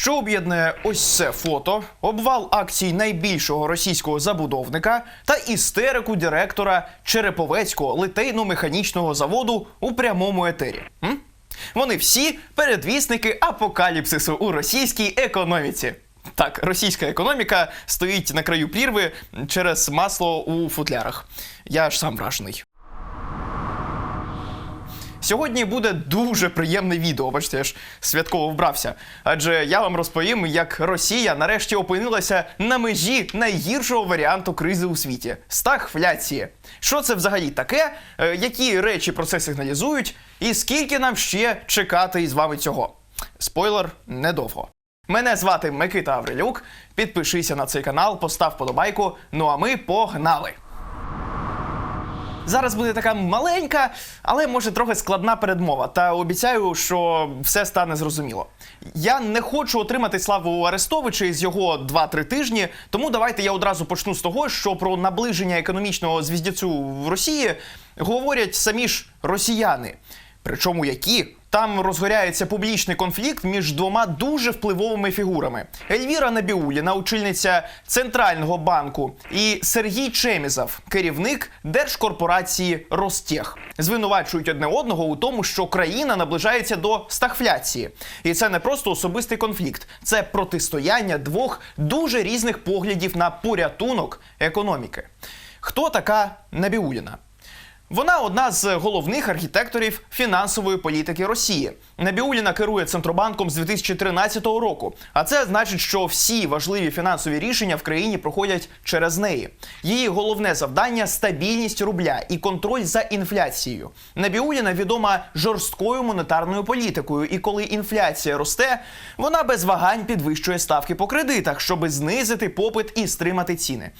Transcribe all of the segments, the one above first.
Що об'єднує ось це фото, обвал акцій найбільшого російського забудовника та істерику директора Череповецького литейно-механічного заводу у прямому етері? М? Вони всі передвісники апокаліпсису у російській економіці. Так, російська економіка стоїть на краю прірви через масло у футлярах. Я ж сам вражений. Сьогодні буде дуже приємне відео. Бачите, я ж святково вбрався. Адже я вам розповім, як Росія нарешті опинилася на межі найгіршого варіанту кризи у світі стагфляції. Що це взагалі таке? Е, Які речі про це сигналізують? І скільки нам ще чекати із вами цього? Спойлер недовго. Мене звати Микита Аврилюк. Підпишися на цей канал, постав подобайку. Ну а ми погнали! Зараз буде така маленька, але може трохи складна передмова. Та обіцяю, що все стане зрозуміло. Я не хочу отримати славу Арестовича з його 2-3 тижні, тому давайте я одразу почну з того, що про наближення економічного звіздяцю в Росії говорять самі ж росіяни. Причому які? Там розгоряється публічний конфлікт між двома дуже впливовими фігурами: Ельвіра Набіуліна, очільниця центрального банку, і Сергій Чемізов, керівник держкорпорації Ростех. Звинувачують одне одного у тому, що країна наближається до стагфляції. І це не просто особистий конфлікт, це протистояння двох дуже різних поглядів на порятунок економіки. Хто така Набіуліна? Вона одна з головних архітекторів фінансової політики Росії. Набіуліна керує центробанком з 2013 року. А це значить, що всі важливі фінансові рішення в країні проходять через неї. Її головне завдання стабільність рубля і контроль за інфляцією. Набіуліна відома жорсткою монетарною політикою, і коли інфляція росте, вона без вагань підвищує ставки по кредитах, щоби знизити попит і стримати ціни.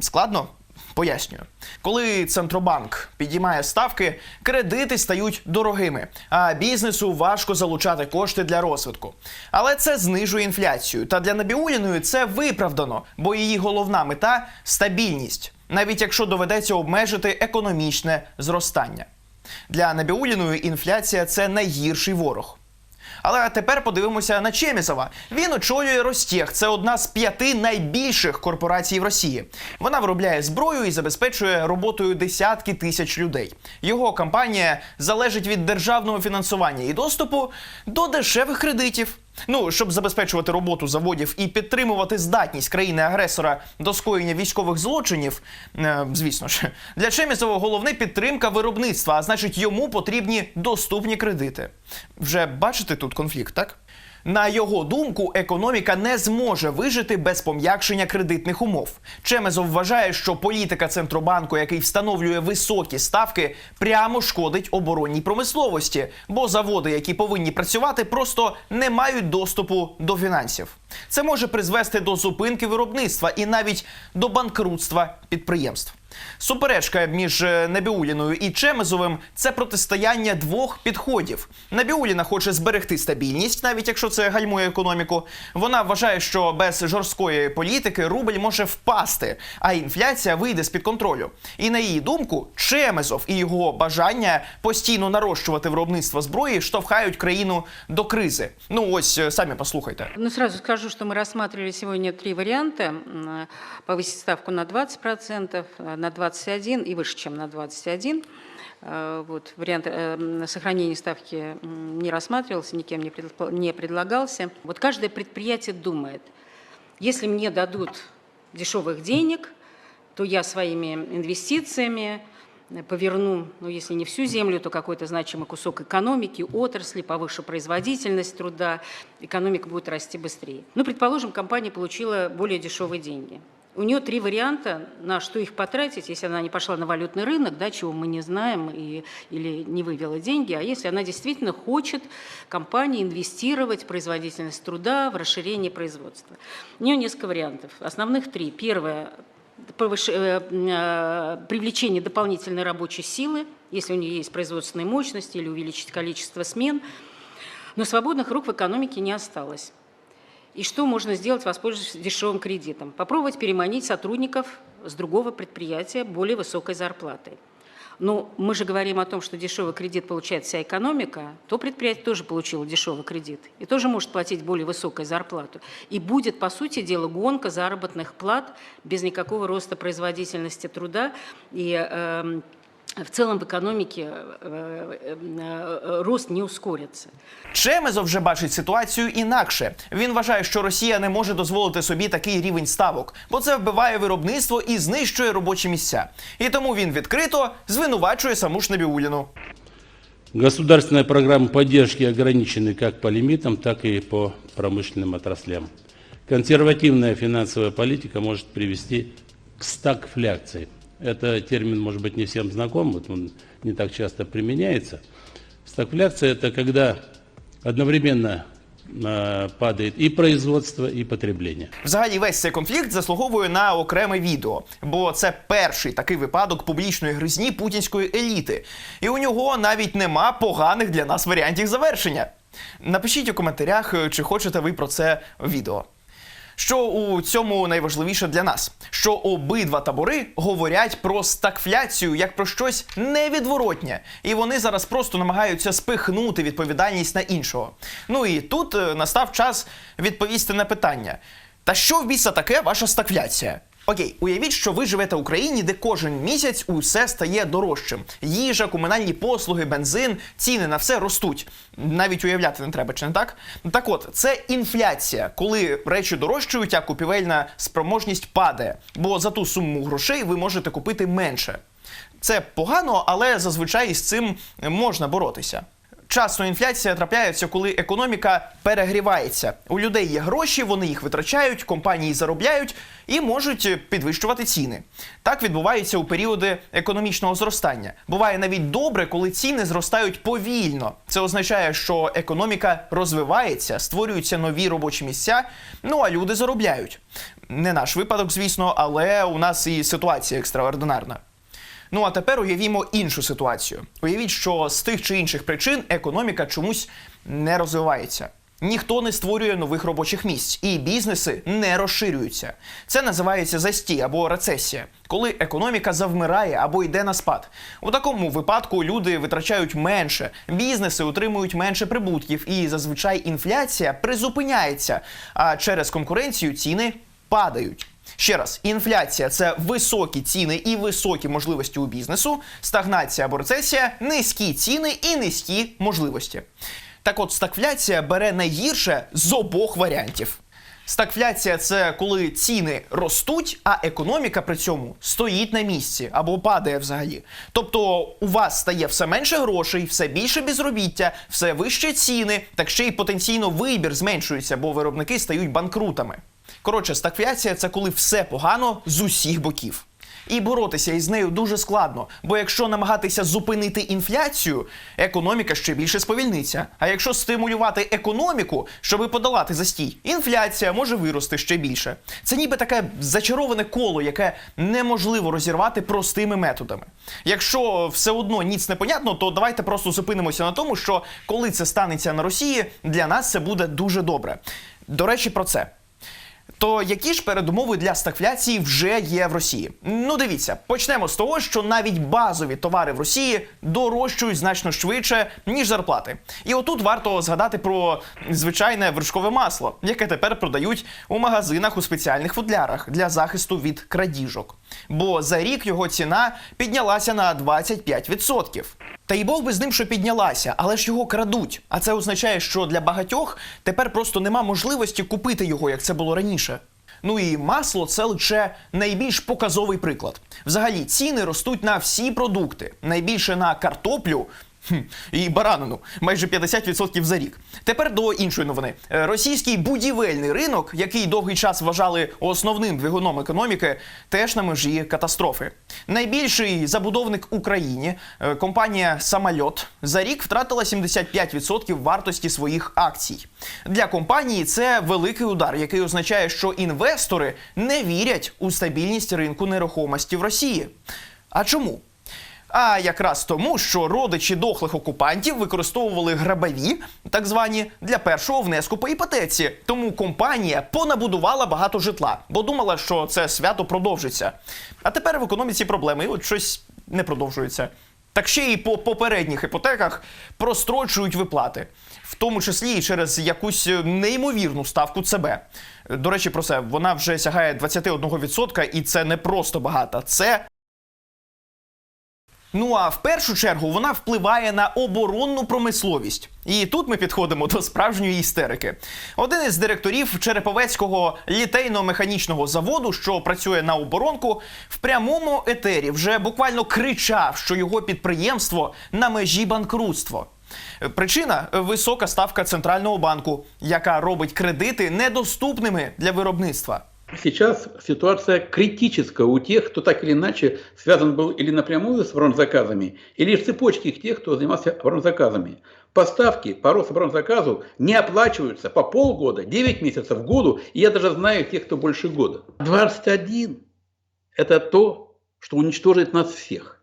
Складно? Пояснюю, коли центробанк підіймає ставки, кредити стають дорогими, а бізнесу важко залучати кошти для розвитку. Але це знижує інфляцію. Та для Набіуліної це виправдано, бо її головна мета стабільність, навіть якщо доведеться обмежити економічне зростання. Для Набіуліної інфляція це найгірший ворог. Але тепер подивимося на Чемісова. Він очолює Ростех. Це одна з п'яти найбільших корпорацій в Росії. Вона виробляє зброю і забезпечує роботою десятки тисяч людей. Його компанія залежить від державного фінансування і доступу до дешевих кредитів. Ну, щоб забезпечувати роботу заводів і підтримувати здатність країни-агресора до скоєння військових злочинів, е, звісно ж, для Чемісова головне підтримка виробництва, а значить, йому потрібні доступні кредити. Вже бачите тут конфлікт, так? На його думку, економіка не зможе вижити без пом'якшення кредитних умов. Чемезов вважає, що політика центробанку, який встановлює високі ставки, прямо шкодить оборонній промисловості, бо заводи, які повинні працювати, просто не мають доступу до фінансів. Це може призвести до зупинки виробництва і навіть до банкрутства підприємств. Суперечка між е, Набіуліною і Чемезовим це протистояння двох підходів. Набіуліна хоче зберегти стабільність, навіть якщо це гальмує економіку. Вона вважає, що без жорсткої політики рубль може впасти, а інфляція вийде з під контролю. І на її думку, Чемезов і його бажання постійно нарощувати виробництво зброї штовхають країну до кризи. Ну ось е, самі послухайте. Ну, сразу скажу, что мы рассматривали сегодня три варианта. М, Повысить ставку на 20%, э, на 21% и выше, чем на 21%. Э, Вот, вариант э, сохранения ставки не рассматривался, никем не предлагался. Вот каждое предприятие думает, если мне дадут дешевых денег, то я своими инвестициями э, поверну, ну, если не всю землю, то какой-то значимый кусок экономики, отрасли, повышу производительность труда, экономика будет расти быстрее. Ну, предположим, компания получила более дешевые деньги. У нее три варианта, на что их потратить, если она не пошла на валютный рынок, да, чего мы не знаем, и, или не вывела деньги, а если она действительно хочет, компания, инвестировать в производительность труда, в расширение производства. У нее несколько вариантов. Основных три. Первое э, э, привлечение дополнительной рабочей силы, если у нее есть производственные мощности или увеличить количество смен. Но свободных рук в экономике не осталось. И что можно сделать, воспользовавшись дешевым кредитом? Попробовать переманить сотрудников с другого предприятия более высокой зарплатой. Но мы же говорим о том, что дешевый кредит получает вся экономика, то предприятие тоже получило дешевый кредит и тоже может платить более высокую зарплату. И будет, по сути дела, гонка заработных плат без никакого роста производительности труда и эм, в целом в экономике э, э, э, рост не ускорится. Чемезов вже бачить ситуацію інакше. Він вважає, що Росія не може дозволити собі такий рівень ставок, бо це вбиває виробництво і знищує робочі місця. І тому він відкрито звинувачує саму ж Набіуліну. Государственная программа поддержки ограничены как по лимитам, так и по промышленным отраслям. Консервативная финансовая политика может привести к стагфляции. Это термин, может быть, не всем знаком, вот он не так часто применяется. Стагфляция – это когда одновременно э, падает и производство, и потребление. Взагалі, весь цей конфлікт заслуговує на окреме відео, бо це перший такий випадок публічної гризні путінської еліти. І у нього навіть нема поганих для нас варіантів завершення. Напишіть у коментарях, чи хочете ви про це відео. Що у цьому найважливіше для нас? Що обидва табори говорять про стакфляцію як про щось невідворотнє, і вони зараз просто намагаються спихнути відповідальність на іншого. Ну і тут е, настав час відповісти на питання: та що в біса таке ваша стагфляція? Окей, уявіть, що ви живете в Україні, де кожен місяць усе стає дорожчим. Їжа, комунальні послуги, бензин, ціни на все ростуть. Навіть уявляти не треба, чи не так? Так от, це інфляція, коли речі дорожчають, а купівельна спроможність падає. Бо за ту суму грошей ви можете купити менше. Це погано, але зазвичай з цим можна боротися. Часно інфляція трапляється, коли економіка перегрівається. У людей є гроші, вони їх витрачають, компанії заробляють і можуть підвищувати ціни. Так відбувається у періоди економічного зростання. Буває навіть добре, коли ціни зростають повільно. Це означає, що економіка розвивається, створюються нові робочі місця. Ну а люди заробляють. Не наш випадок, звісно, але у нас і ситуація екстраординарна. Ну а тепер уявімо іншу ситуацію. Уявіть, що з тих чи інших причин економіка чомусь не розвивається. Ніхто не створює нових робочих місць, і бізнеси не розширюються. Це називається застій або рецесія, коли економіка завмирає або йде на спад. У такому випадку люди витрачають менше, бізнеси отримують менше прибутків, і зазвичай інфляція призупиняється, а через конкуренцію ціни падають. Ще раз, інфляція це високі ціни і високі можливості у бізнесу, стагнація або рецесія, низькі ціни і низькі можливості. Так от, стагфляція бере найгірше з обох варіантів. Стагфляція це коли ціни ростуть, а економіка при цьому стоїть на місці або падає взагалі. Тобто у вас стає все менше грошей, все більше безробіття, все вище ціни, так ще й потенційно вибір зменшується, бо виробники стають банкрутами. Коротше, стагфляція це коли все погано з усіх боків. І боротися із нею дуже складно, бо якщо намагатися зупинити інфляцію, економіка ще більше сповільниться. А якщо стимулювати економіку, щоби подолати застій, інфляція може вирости ще більше. Це ніби таке зачароване коло, яке неможливо розірвати простими методами. Якщо все одно ніц не понятно, то давайте просто зупинимося на тому, що коли це станеться на Росії, для нас це буде дуже добре. До речі, про це. То які ж передумови для стагфляції вже є в Росії? Ну дивіться, почнемо з того, що навіть базові товари в Росії дорожчують значно швидше ніж зарплати. І отут варто згадати про звичайне вершкове масло, яке тепер продають у магазинах у спеціальних футлярах для захисту від крадіжок. Бо за рік його ціна піднялася на 25%. Та й Бог би з ним, що піднялася, але ж його крадуть. А це означає, що для багатьох тепер просто нема можливості купити його, як це було раніше. Ну і масло це лише найбільш показовий приклад. Взагалі, ціни ростуть на всі продукти, найбільше на картоплю. І баранину майже 50% за рік. Тепер до іншої новини. Е, Російський будівельний ринок, який довгий час вважали основним двигуном економіки, теж на межі катастрофи. Найбільший забудовник Україні, е, компанія Самольот, за рік втратила 75% вартості своїх акцій. Для компанії це великий удар, який означає, що інвестори не вірять у стабільність ринку нерухомості в Росії. А чому? А якраз тому, що родичі дохлих окупантів використовували грабові, так звані, для першого внеску по іпотеці. Тому компанія понабудувала багато житла, бо думала, що це свято продовжиться. А тепер в економіці проблеми, і от щось не продовжується. Так ще й по попередніх іпотеках прострочують виплати, в тому числі і через якусь неймовірну ставку ЦБ. До речі, про це вона вже сягає 21%, і це не просто багато, це Ну а в першу чергу вона впливає на оборонну промисловість. І тут ми підходимо до справжньої істерики. Один із директорів Череповецького літейно-механічного заводу, що працює на оборонку, в прямому етері вже буквально кричав, що його підприємство на межі банкрутства. Причина висока ставка центрального банку, яка робить кредити недоступними для виробництва. Сейчас ситуация критическая у тех, кто так или иначе связан был или напрямую с оборонзаказами, или в цепочке тех, кто занимался оборонзаказами. Поставки по Рособоронзаказу не оплачиваются по полгода, 9 месяцев в году, и я даже знаю тех, кто больше года. 21 – это то, что уничтожит нас всех.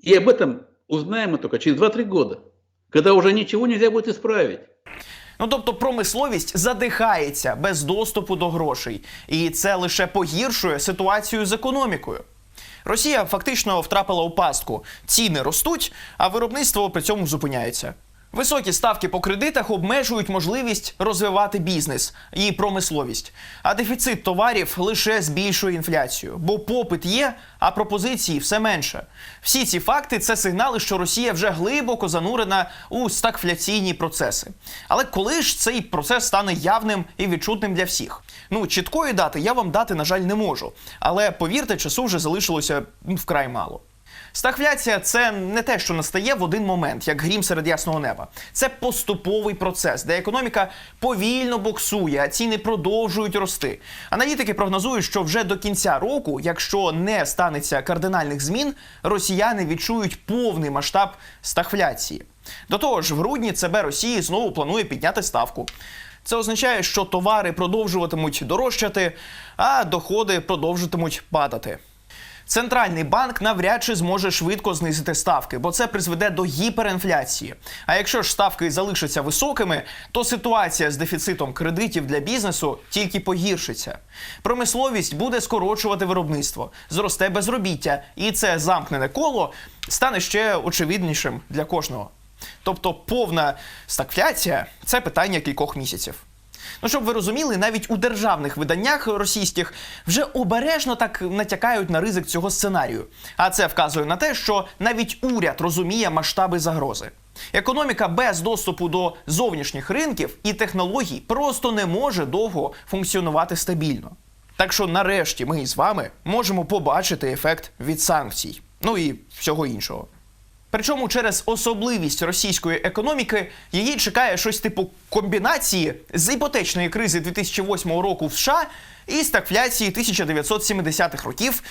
И об этом узнаем мы только через 2-3 года, когда уже ничего нельзя будет исправить. Ну тобто промисловість задихається без доступу до грошей, і це лише погіршує ситуацію з економікою. Росія фактично втрапила у пастку. Ціни ростуть, а виробництво при цьому зупиняється. Високі ставки по кредитах обмежують можливість розвивати бізнес і промисловість. А дефіцит товарів лише збільшує інфляцію, бо попит є, а пропозиції все менше. Всі ці факти це сигнали, що Росія вже глибоко занурена у стагфляційні процеси. Але коли ж цей процес стане явним і відчутним для всіх? Ну чіткої дати я вам дати, на жаль, не можу. Але повірте, часу вже залишилося ну, вкрай мало. Стагфляція це не те, що настає в один момент, як грім серед ясного неба. Це поступовий процес, де економіка повільно боксує, а ціни продовжують рости. Аналітики прогнозують, що вже до кінця року, якщо не станеться кардинальних змін, росіяни відчують повний масштаб стагфляції. До того ж, в грудні ЦБ Росії знову планує підняти ставку. Це означає, що товари продовжуватимуть дорожчати, а доходи продовжуватимуть падати. Центральний банк навряд чи зможе швидко знизити ставки, бо це призведе до гіперінфляції. А якщо ж ставки залишаться високими, то ситуація з дефіцитом кредитів для бізнесу тільки погіршиться. Промисловість буде скорочувати виробництво, зросте безробіття, і це замкнене коло стане ще очевиднішим для кожного. Тобто повна стагфляція – це питання кількох місяців. Ну, щоб ви розуміли, навіть у державних виданнях російських вже обережно так натякають на ризик цього сценарію. А це вказує на те, що навіть уряд розуміє масштаби загрози. Економіка без доступу до зовнішніх ринків і технологій просто не може довго функціонувати стабільно. Так що нарешті ми із вами можемо побачити ефект від санкцій, ну і всього іншого. Причому через особливість російської економіки її чекає щось типу комбінації з іпотечної кризи 2008 року в США і стагфляції 1970-х років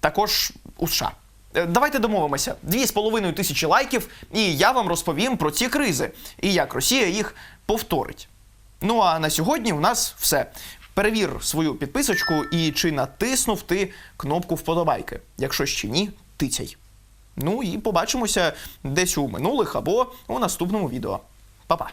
також у США. Е, Давайте домовимося. Дві з половиною тисячі лайків, і я вам розповім про ці кризи і як Росія їх повторить. Ну а на сьогодні у нас все. Перевір свою підписочку і чи натиснув ти кнопку вподобайки. Якщо ще ні, тицяй. Ну і побачимося десь у минулих або у наступному відео. Па-па!